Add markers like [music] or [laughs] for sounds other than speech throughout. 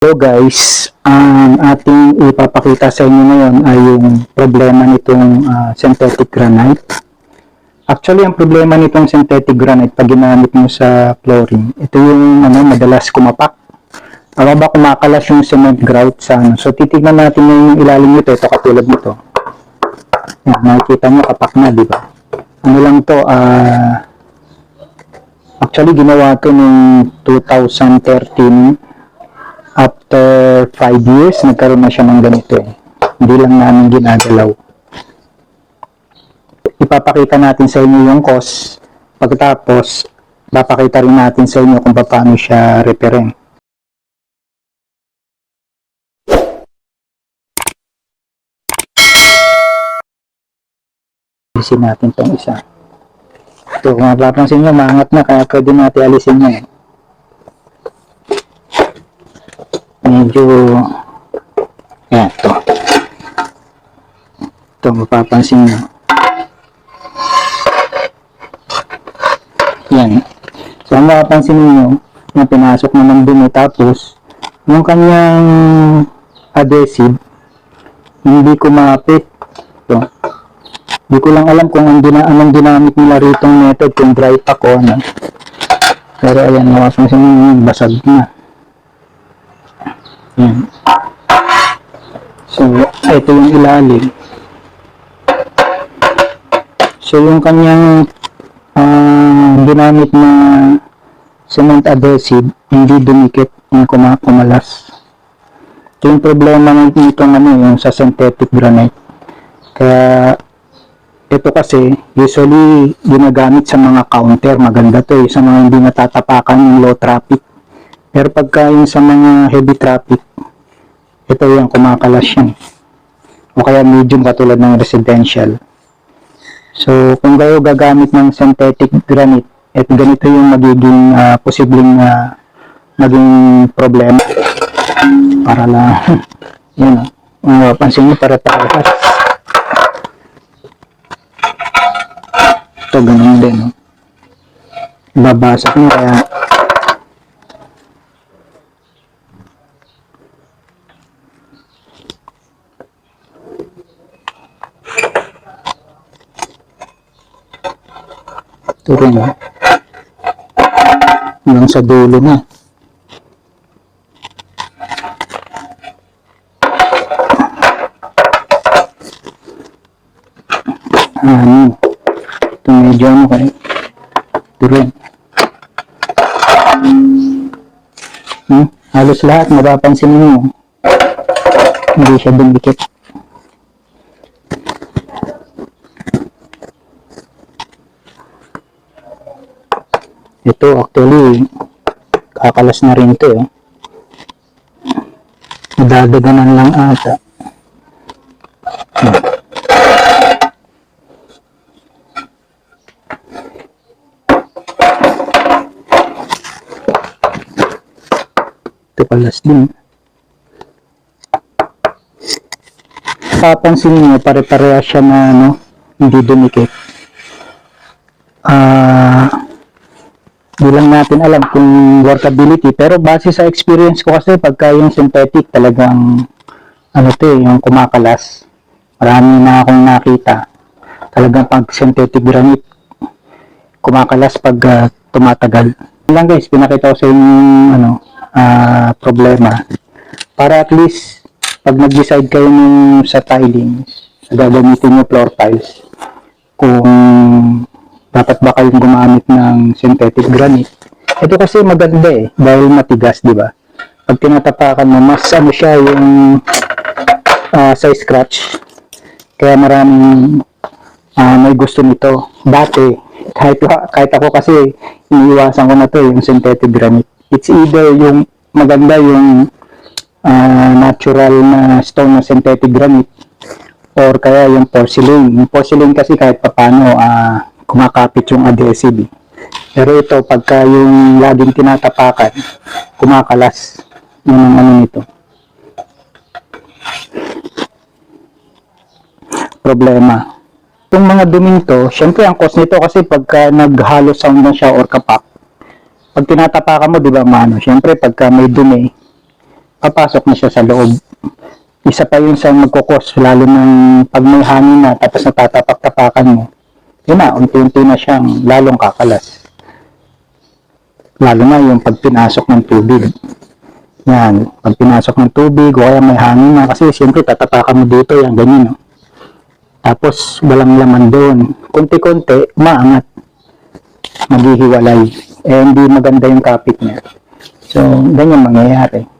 Hello guys, ang ating ipapakita sa inyo ngayon ay yung problema nitong ah, synthetic granite. Actually, ang problema nitong synthetic granite pag ginamit mo sa flooring, ito yung ano, madalas kumapak. Ano ba kumakalas yung cement grout sa ano. So, titignan natin yung ilalim nito. Ito katulad nito. Yan, nakikita nyo kapak na, di ba? Ano lang to, ah... actually, ginawa to noong 2013 after 5 years, nagkaroon na siya ng ganito eh. Hindi lang namin ginagalaw. Ipapakita natin sa inyo yung cost. Pagkatapos, papakita rin natin sa inyo kung paano siya repairing. Alisin natin tong isa. Ito, kung mapapansin nyo, maangat na, kaya pwede natin alisin yan. Medyo yan ito mapapansin nyo. Yan. So mapapansin nyo na pinasok naman dun eh. Tapos yung kanyang adhesive hindi kumapit ito hindi ko lang alam kung ang gina anong ginamit nila ritong method kung dry pack o ano. Pero ayan mapapansin nyo basag na yan. So, ito yung ilalim. So, yung kanyang ah, ginamit na cement adhesive, hindi dumikit yung kuma kumalas. Ito yung problema nito ano, yung sa synthetic granite. Kaya, ito kasi, usually, ginagamit sa mga counter. Maganda to eh, sa mga hindi natatapakan yung low traffic. Pero pagka yung sa mga heavy traffic, ito yung kumakalas yan. O kaya medium katulad ng residential. So, kung kayo gagamit ng synthetic granite, at ganito yung magiging ah, posibleng ah, maging problema. Para lang, [laughs] yun o. Kung mapapansin nyo, para takas. Ito, ganun din. No? Babasok nyo, kaya rin. Hanggang sa dulo na. Ano? Ito medyo ano kayo. Ito rin. Hmm? Halos lahat, mapapansin mo. Hindi siya dumikit. Ito actually kakalas na rin to eh. Nadadaganan lang ata. Hmm. Ito kalas din. Papansin niyo pare-pareha siya na ano, hindi dumikit. Di lang natin alam kung workability. Pero base sa experience ko kasi pagka yung synthetic talagang ano to eh, yung kumakalas marami na akong nakita. Talagang pag synthetic granite kumakalas pag ah, tumatagal. Lang guys pinakita ko sa inyo ano ah, problema. Para at least pag nag-decide kayo nung sa tiling gagamitin nyo floor tiles. Kung dapat ba kayong gumamit ng synthetic granite? Ito kasi maganda eh, dahil matigas, di ba? Pag tinatapakan mo, mas ano siya yung ah, sa scratch. Kaya maraming ah, may gusto nito. Dati, kahit, kahit ako kasi, iniiwasan ko na to yung synthetic granite. It's either yung maganda yung ah, natural na stone na synthetic granite or kaya yung porcelain. Yung porcelain kasi kahit papano, ah, kumakapit yung adhesive. Pero ito, pagka yung laging tinatapakan, kumakalas. Yun ang ano nito. Problema. Itong mga duming to, syempre ang cause nito kasi pagka naghalo sound na siya or kapak, pag tinatapakan mo, di ba, mano, syempre pagka may dumi, papasok na siya sa loob. Isa pa yun sa magkukos, lalo ng pag may hangin na tapos natatapak-tapakan mo. Yun na, unti-unti na siyang lalong kakalas. Lalo na yung pag pinasok ng tubig. Yan, pag pinasok ng tubig o kaya may hangin na kasi siyempre tatapakan mo dito, yan, ganyan. No? Tapos walang laman doon. Kunti-kunti, umaangat. Maghihiwalay. Eh, hindi maganda yung kapit niya. So, ganyan mangyayari.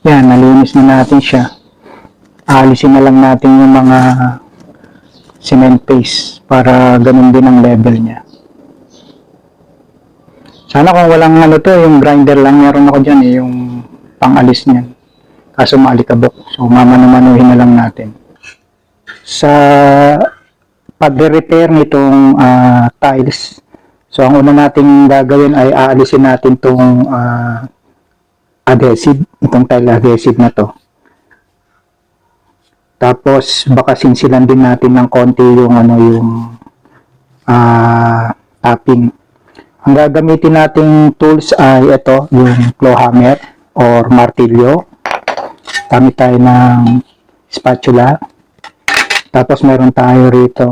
Yan, nalinis na natin siya. Aalisin na lang natin yung mga cement paste para ganun din ang level niya. Sana kung walang ano to, yung grinder lang meron ako dyan eh, yung pangalis niyan. Kaso maalikabok. So mamano-manuhin na lang natin. Sa pagre-repair nitong ah, tiles, so ang una nating gagawin ay aalisin natin tong ah, adhesive, itong tile adhesive na to. Tapos baka sinsilan din natin ng konti yung ano yung ah tapping. Ang gagamitin nating tools ay ito, yung claw hammer or martilyo. Gamit tayo ng spatula. Tapos meron tayo rito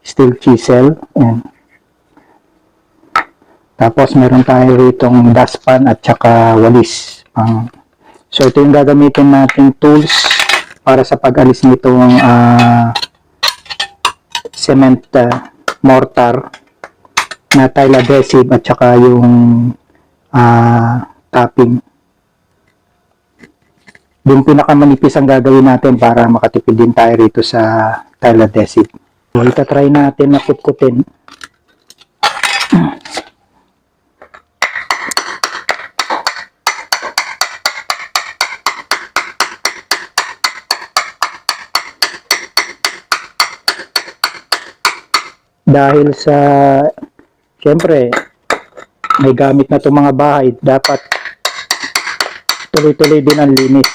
steel chisel. Yan. Tapos meron tayo ritong dustpan at saka walis. Pang- so ito yung gagamitin natin tools para sa pag-alis nitong ah, cement ah, mortar na tile adhesive at saka yung ah, topping. Yung pinakamanipis ang gagawin natin para makatipid din tayo rito sa tile adhesive. So, itatry natin na kutkutin. Dahil sa syempre may gamit na itong mga bahay dapat tuloy-tuloy din ang linis.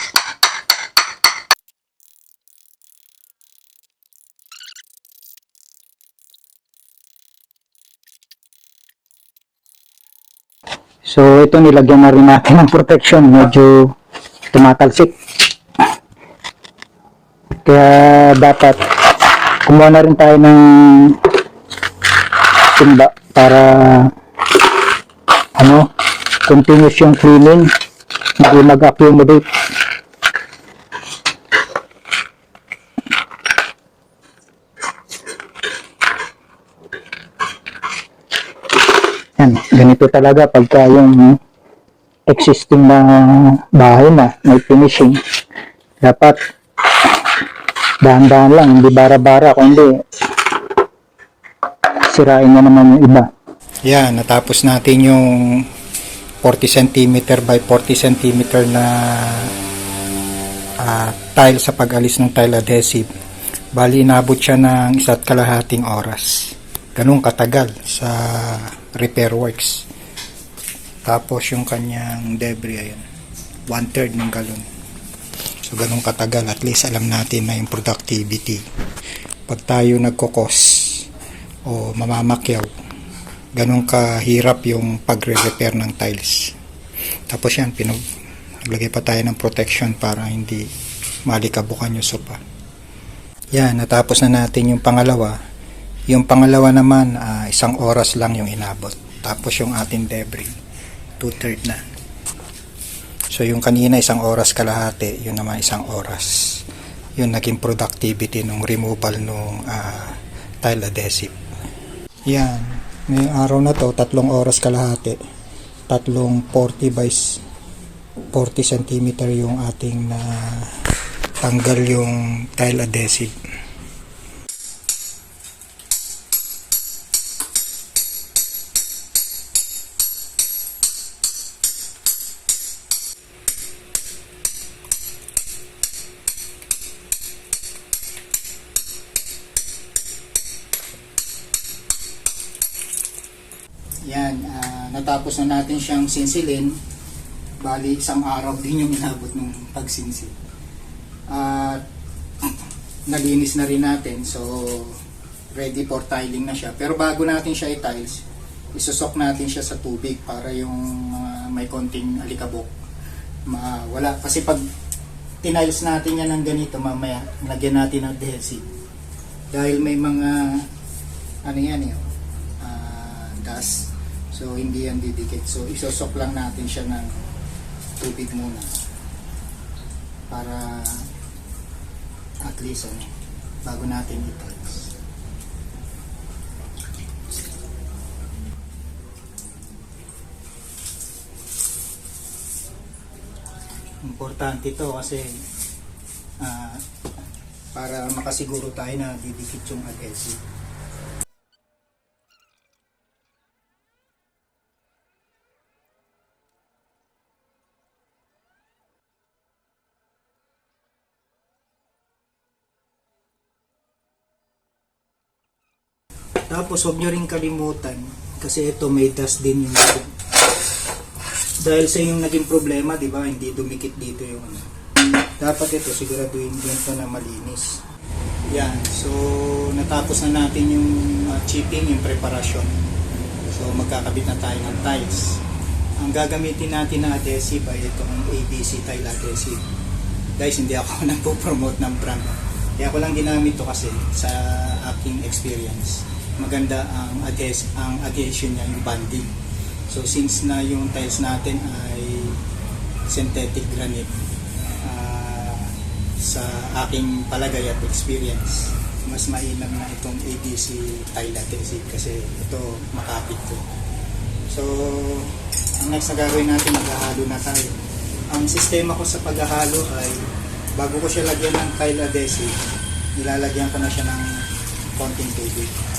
So ito nilagyan na rin natin ng protection. Medyo tumatalsik. Kaya dapat kumuha na rin tayo ng timba para ano continuous yung cleaning. Hindi mag-accumulate yan ganito talaga pagka yung existing na bahay na may finishing. Dapat dahan-dahan lang hindi bara-bara kundi sirain na naman yung iba. Yan, natapos natin yung 40 cm by 40 cm na ah, tile sa pag-alis ng tile adhesive. Bali, inabot siya ng isa't kalahating oras. Ganun katagal sa repair works. Tapos yung kanyang debris, ayan. One third ng galon. So, ganun katagal. At least alam natin na yung productivity. Pag tayo nagkokos, o mamamakyaw. Ganun kahirap yung pagre-repair ng tiles. Tapos yan, pinag naglagay pa tayo ng protection para hindi malikabukan yung sopa. Yan, natapos na natin yung pangalawa. Yung pangalawa naman, ah, isang oras lang yung inabot. Tapos yung ating debris, two-third na. So yung kanina isang oras kalahati, yun naman isang oras. Yun naging productivity nung removal nung ah, tile adhesive. Yan. May araw na to, tatlong oras kalahati. Tatlong 40 by s- 40 cm yung ating na tanggal yung tile adhesive. Natapos na natin siyang sinsilin. Bali, isang araw din yung inabot ng pagsinsil. At nalinis na rin natin. So, ready for tiling na siya. Pero bago natin siya i-tiles, isusok natin siya sa tubig para yung mga may konting alikabok mawala. Kasi pag tiniles natin yan ng ganito mamaya, lagyan natin ng adhesive. Dahil may mga ano yan eh, ah, dust. So, hindi yan didikit. So, isosok lang natin siya ng tubig muna. Para at least ano, bago natin i-tiles. Importante ito kasi ah, para makasiguro tayo na didikit yung adhesive. Tapos huwag nyo rin kalimutan kasi ito may dust din yung loob. Dahil sa yung naging problema, di ba, hindi dumikit dito yung ano. Dapat ito, siguraduhin din ito na malinis. Yan, so natapos na natin yung uh, chipping, yung preparasyon. So magkakabit na tayo ng tiles. Ang gagamitin natin na adhesive ay itong ABC tile adhesive. Guys, hindi ako [laughs] nagpo-promote ng brand. Kaya ako lang ginamit to kasi sa aking experience. Maganda ang adhes ang adhesion niya, yung banding. So since na yung tiles natin ay synthetic granite, ah, sa aking palagay at experience, mas mainam na itong ABC tile adhesive kasi ito makapit to. So, ang next na gagawin natin, maghahalo na tayo. Ang sistema ko sa paghahalo ay bago ko siya lagyan ng tile adhesive, nilalagyan ko na siya ng konting tubig.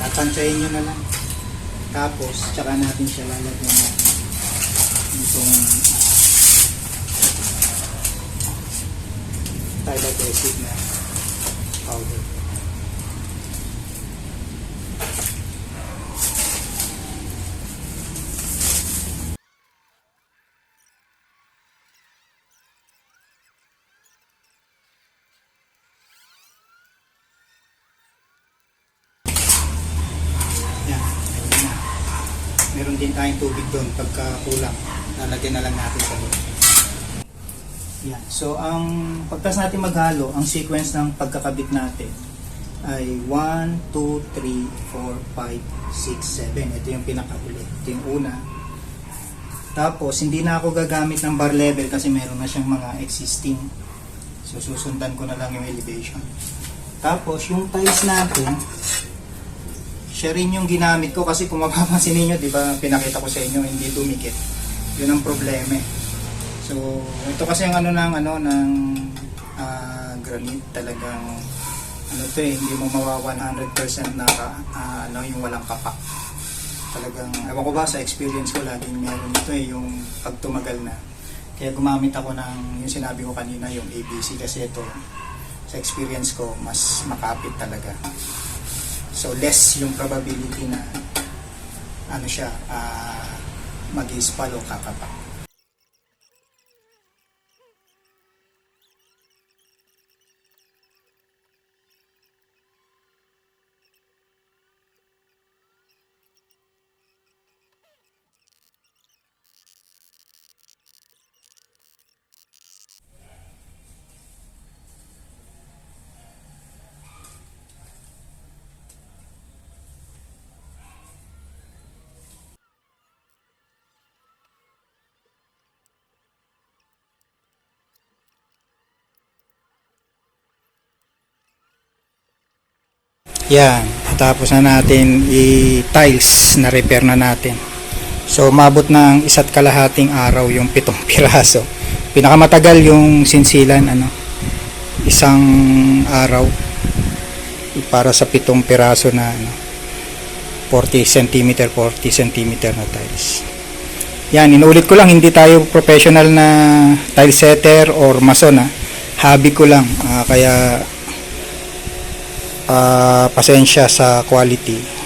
Tatansyahin nyo na lang. Tapos, tsaka natin siya lalagyan ng itong uh, tile adhesive na powder. Yan, ayun na. Meron din tayong tubig doon pagka kulang. Lalagyan na lang natin sa loob. Yan. So, ang pagkas natin maghalo, ang sequence ng pagkakabit natin ay 1, 2, 3, 4, 5, 6, 7. Ito yung pinakauli. Ito yung una. Tapos, hindi na ako gagamit ng bar level kasi meron na siyang mga existing. So, susundan ko na lang yung elevation. Tapos, yung tiles natin, siya rin yung ginamit ko kasi kung mapapansin ninyo, di ba, pinakita ko sa inyo, hindi dumikit. Yun ang problema eh. So, ito kasi ang ano ng ano ng ah, granite talagang ano to eh, hindi mo mawa 100% na ah, ano yung walang kapak. Talagang ewan ko ba sa experience ko laging meron ito eh yung pag tumagal na. Kaya gumamit ako ng yung sinabi ko kanina yung ABC kasi ito sa experience ko mas makapit talaga. So less yung probability na ano siya ah mag-ispal o Yan, tapos na natin i-tiles na repair na natin. So, mabot ng isa't kalahating araw yung pitong [laughs] piraso. Pinakamatagal yung sinsilan, ano, isang araw para sa pitong piraso na ano, 40 cm 40 cm na tiles. Yan, inuulit ko lang, hindi tayo professional na tile setter or mason ha. Hobby ko lang, ah, kaya ah, pasensya sa quality.